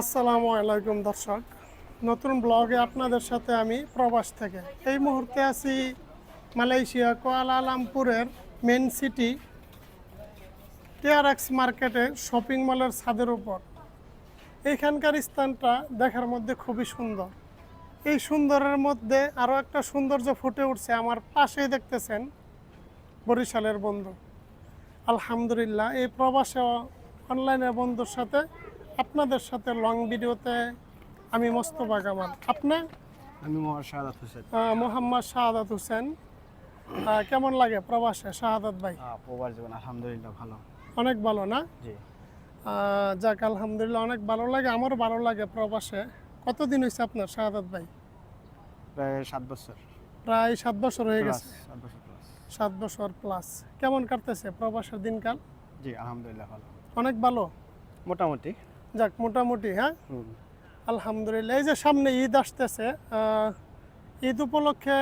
আসসালামু আলাইকুম দর্শক। নতুন ব্লগে আপনাদের সাথে আমি প্রবাস থেকে। এই মুহূর্তে আছি মালয়েশিয়া কোয়ালালামপুরের মেন সিটি টিআরএক্স মার্কেটে শপিং মলের ছাদের উপর। এইখানকার স্থানটা দেখার মধ্যে খুবই সুন্দর। এই সুন্দরের মধ্যে আরও একটা সৌন্দর্য ফুটে উঠছে আমার পাশেই দেখতেছেন বরিশালের বন্ধু। আলহামদুলিল্লাহ, এই প্রবাসে অনলাইনের বন্ধুর সাথে আপনাদের সাথে লং ভিডিওতে আমি মোস্তফা কামাল আপনি? আমি মোহাম্মদ শাহাদাত হোসেন। মোহাম্মদ শাহাদাত হোসেন। কেমন লাগে প্রবাসে শাহাদাত ভাই? প্রবাস জীবন আলহামদুলিল্লাহ ভালো। অনেক ভালো না? জি। যাক আলহামদুলিল্লাহ অনেক ভালো লাগে আমারও ভালো লাগে প্রবাসে। কতদিন হয়েছে আপনার শাহাদাত ভাই? প্রায় সাত বছর। প্রায় সাত বছর হয়ে গেছে। সাত বছর প্লাস। সাত বছর প্লাস। কেমন কাটতেছে প্রবাসের দিনকাল? জি আলহামদুলিল্লাহ ভালো। অনেক ভালো? মোটামুটি। যাক মোটামুটি হ্যাঁ? আলহামদুলিল্লাহ। এই যে সামনে ঈদ আসতেছে ঈদ উপলক্ষে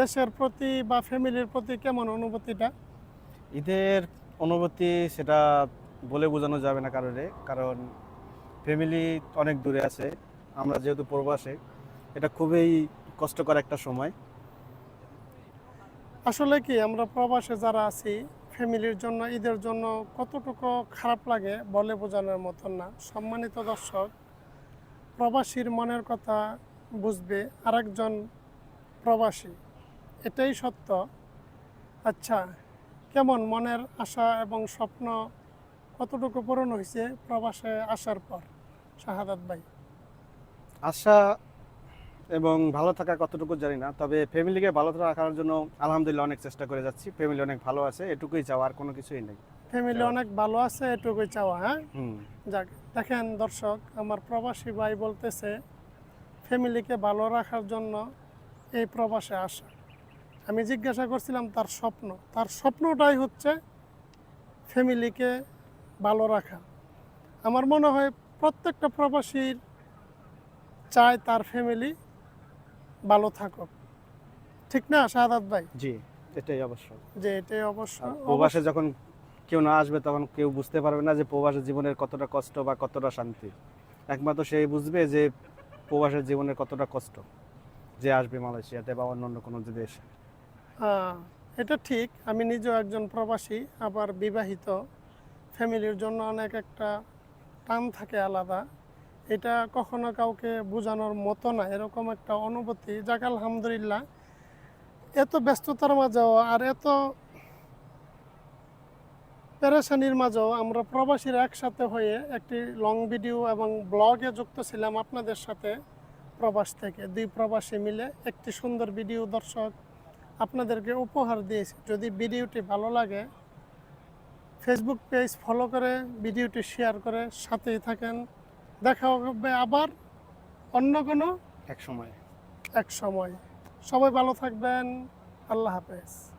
দেশের প্রতি বা ফ্যামিলির প্রতি কেমন অনুভূতিটা? ঈদের অনুভূতি সেটা বলে বোঝানো যাবে না কারণে কারণ ফ্যামিলি অনেক দূরে আছে আমরা যেহেতু প্রবাসে এটা খুবই কষ্টকর একটা সময়। আসলে কি আমরা প্রবাসে যারা আছি ফ্যামিলির জন্য, ঈদের জন্য কতটুকু খারাপ লাগে বলে বোঝানোর মতন না। সম্মানিত দর্শক, প্রবাসীর মনের কথা বুঝবে আরেকজন প্রবাসী। এটাই সত্য। আচ্ছা কেমন মনের আশা এবং স্বপ্ন কতটুকু পূরণ হয়েছে প্রবাসে আসার পর? শাহাদাত ভাই। আশা এবং ভালো থাকা কতটুকু জানি না তবে ফ্যামিলিকে ভালো রাখার জন্য আলহামদুলিল্লাহ অনেক চেষ্টা করে যাচ্ছি। ফ্যামিলি অনেক ভালো আছে এটুকুই চাওয়া আর কোনো কিছুই নেই। ফ্যামিলি অনেক ভালো আছে এটুকুই চাওয়া হ্যাঁ? যাক দেখেন দর্শক আমার প্রবাসী ভাই বলতেছে ফ্যামিলিকে ভালো রাখার জন্য এই প্রবাসে আসা। আমি জিজ্ঞাসা করছিলাম তার স্বপ্ন তার স্বপ্নটাই হচ্ছে ফ্যামিলিকে ভালো রাখা। আমার মনে হয় প্রত্যেকটা প্রবাসীর চায় তার ফ্যামিলি ভালো থাকুক। ঠিক না শাহাদাত ভাই? জি এটাই অবশ্য। যে এটাই অবশ্য। প্রবাসে যখন কেউ না আসবে তখন কেউ বুঝতে পারবে না যে প্রবাসের জীবনের কতটা কষ্ট বা কতটা শান্তি। একমাত্র সেই বুঝবে যে প্রবাসের জীবনের কতটা কষ্ট যে আসবে মালয়েশিয়াতে বা অন্য অন্য কোনো দেশে। হ্যাঁ, এটা ঠিক। আমি নিজেও একজন প্রবাসী আবার বিবাহিত। ফ্যামিলির জন্য অনেক একটা টান থাকে আলাদা। এটা কখনো কাউকে বোঝানোর মতো না, এরকম একটা অনুভূতি। যাক, আলহামদুলিল্লাহ। এত ব্যস্ততার মাঝেও আর এত পেরেশানির মাঝেও আমরা প্রবাসীরা একসাথে হয়ে একটি লং ভিডিও এবং ব্লগে যুক্ত ছিলাম আপনাদের সাথে প্রবাস থেকে। দুই প্রবাসী মিলে একটি সুন্দর ভিডিও দর্শক আপনাদেরকে উপহার দিয়েছি। যদি ভিডিওটি ভালো লাগে ফেসবুক পেজ ফলো করে ভিডিওটি শেয়ার করে সাথেই থাকেন। দেখা হবে আবার অন্য কোনো এক সময়। এক সময়। সবাই ভালো থাকবেন। আল্লাহ হাফেজ।